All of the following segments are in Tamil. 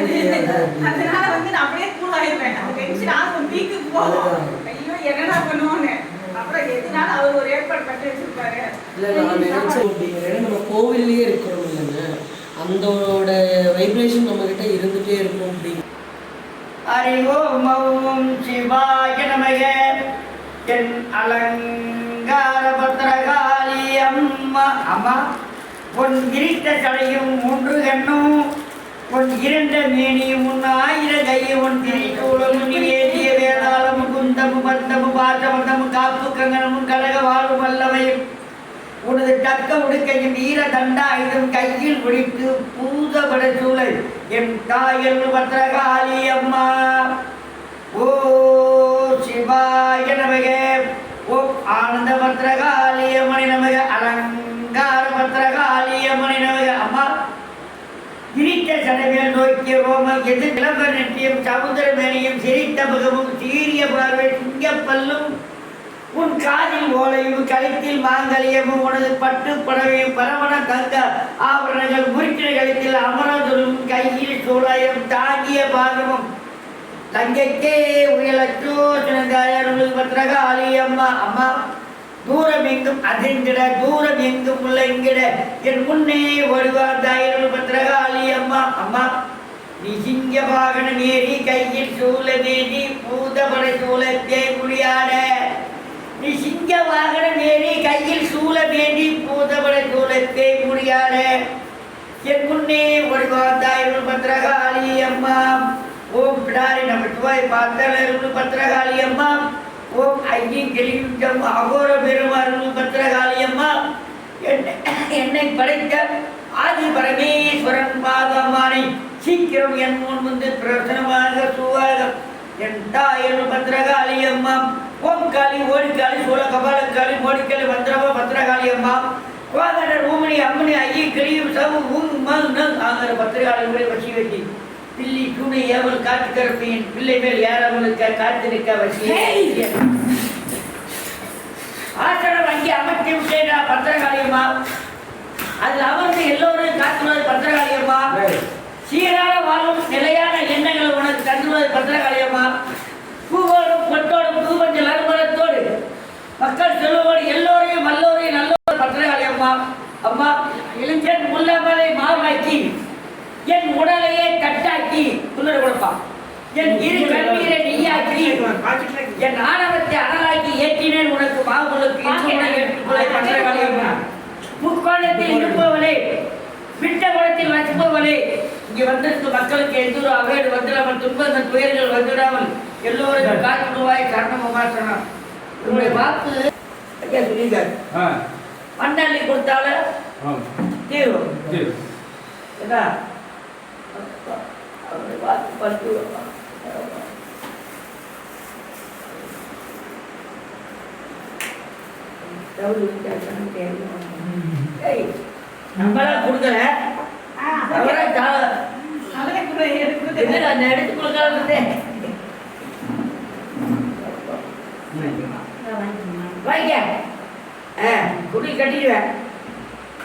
முடியாது. அதனால வந்து நான் அப்படியே கூல் ஆயிடுவேன். அந்த டென்ஷன் ஆகும் பீக்கு போகும் ஐயோ என்னடா பண்ணுவோன்னு. அப்புறம் எதுனால அவர் ஒரு ஏற்பாடு பண்ணி வச்சிருப்பாரு. இல்லை நான் நினைச்சேன் நம்ம கோவில்லையே இருக்கிறோம் இல்லைங்க. அந்தோட வைப்ரேஷன் நம்மக்கிட்ட இருந்துகிட்டே இருக்கும் அப்படிங்க ஹரி ஓம் ஓம் சிவாய நமக. என் அலங்கார பத்திரகாளி அம்மா. அம்மா உன் விரித்த சடையும் மூன்று கண்ணும் உன் இரண்ட மேனியும் உன் ஆயிர கையும் உன் திரிசூலம் ஏதிய வேதாளமும் குந்தமும் பந்தமும் பாசமந்தமும் காப்பு கங்கணமும் கழக வாழும் வல்லமையும். உனது தக்க உடுக்கையும் வீர தண்டாயுதம் கையில் பிடித்து பூதபட சூழல். என் தாயல் பத்திரகாளி அம்மா. ஓ சிவாய நமகே. ஓ ஆனந்த பத்திரகாளி அம்மணி நமக அலங்கார பத்திரகாளி அம்மணி நமக அம்மா இனித்த சடமேல் ரோமம் எது கிளம்ப நெட்டியம் சமுதிரமேனியும் சிரித்த முகமும் சீரிய பார்வை சிங்கப்பல்லும். உன் காதில் ஓலையும் கழுத்தில் மாங்கலியமும் உனது பட்டு புடவையும் பரமண தங்க ஆபரணங்கள் முறுக்கிற கழுத்தில் அமரதுரும் கையில் சூழாயம் தாங்கிய பாகமும். தங்கைக்கே உயலற்றோ சிறந்தாயார் பத்திரகாளி அம்மா அம்மா தூரம் எங்கும் அதிர்ந்திட தூரம் எங்கும் உள்ள முள்ளங்கிட என் முன்னே வருவார் தாயருள் பத்திரகாளி அம்மா அம்மா. விசிங்க வாகன நேரி கையில் சூழ நேரி பூதபட சூழத்தே குடியாட விசிங்க வாகன நேரி கையில் சூழ வேண்டி பூதபட சூழத்தே குடியாட என் முன்னே வருவார் தாயருள் பத்திரகாளி அம்மா ஓம் பிடாரி நம்ம துவாய் பார்த்தலருள் பத்திரகாளி அம்மா ஓம் ஐயின் கிளியும் அகோர பெருமாறுள் பத்திரகாளி அம்மா என்னை படைத்த ஆதி பரமேஸ்வரன் பாதமானை சீக்கிரம் என் முன் வந்து பிரசனமாக சுவாகம் என் தாயன் பத்திரகாளி அம்மா ஓம் காளி ஓடிக்காளி சோழ கபாலக்காளி மோடிக்காளி பத்திரமா பத்திரகாளி அம்மா வாகன ரூமணி அம்மனி ஐயை கிளியும் சவு நங் ஆகிற பத்திரகாளிகளை வச்சு வச்சு பில்லி துணை ஏவல் காத்து கருப்பேன் பிள்ளை மேல் ஏறவனுக்கு காத்து நிற்க வச்சு ஆசனம் அங்கே அமைத்து விட்டேனா பத்திரகாளியம்மா அதில் அமர்ந்து எல்லோரும் காத்துவது பத்திரகாளியம்மா சீரான வாழும் நிலையான எண்ணங்கள் உனக்கு தந்துவது பத்திரகாளியம்மா. பூவோடும் பொட்டோடும் பூவஞ்சல் அருமரத்தோடு. மக்கள் செல்வோடு எல்லோரையும் வல்லோரையும் நல்லோரும் பத்திரகாளியம்மா. அம்மா இளைஞன் முல்லாமலை மாவாக்கி என் உடலையே கட்டாக்கி துள்ளட கொடுப்பா என் இரு கண்ணீரை நெய்யாக்கி என் வந்திருக்கும் மக்களுக்கு அவேடு வந்துடாமல் துன்பங்கள் துயர்கள் வந்துடாமல் எல்லோரும் காத்துடுவாய் கர்ணமமாசனம் உங்களுடைய வாக்கு ஐயா மண்ணள்ளி கொடுத்தாலும் ஆ தீரும். என்ன அவருடைய வாக்கு பத்து ஏய், நம்மளா கொடுக்கல அவரா தா- அவரே கூட எடுத்து என்னடா, நான் எடுத்து கொடுக்கலாம்னு வாங்க ஆ குடி கட்டிடுவேன்.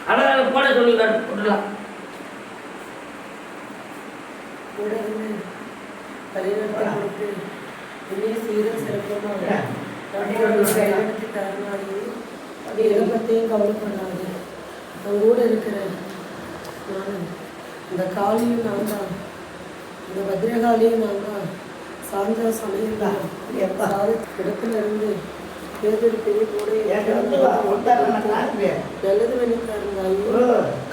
அழகாக போட சொல்லுங்க போடலாம் பற்றியும் கவலைப்படாது. அவங்க கூட இருக்கிற நான். இந்த காளியும் நான் தான் இந்த சாந்தா சமயம் தான் எப்பா? இடத்துல இருந்து தேர்தல் பெரிய கூட நல்லது வேணிக்காரங்க ஐயோ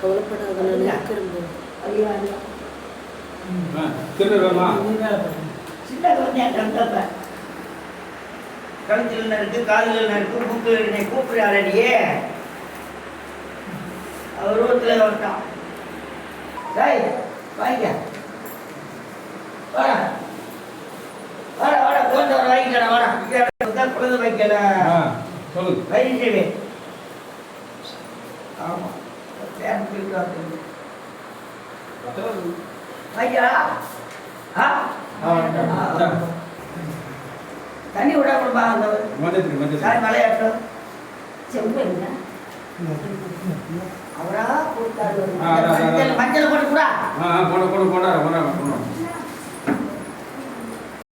கவலைப்படாத நான் இருக்கிறேன் ஆ திருடுறோமா சின்ன குழந்தையா கண்டப்ப கழுத்தில் இருக்கு காதில் இருக்கு மூக்கில் என்னை கூப்பிடுறாடியே அவர் ரோட்டில் வந்துட்டான். டேய் வாங்க வாடா வாடா வாடா குழந்தை வர வாங்கிக்கடா வாடா இங்க தான் குழந்தை வைக்கல ஆ சொல்லுங்க சொல்லிட்டு ஐயா தண்ணி விட கொடுப்பா அந்த மலையாட்டம் செம்பருங்க அவரா கொடுத்தாரு. மஞ்சள் மஞ்சள் போட்டு கூட ஆ ஆ, போட போட போட.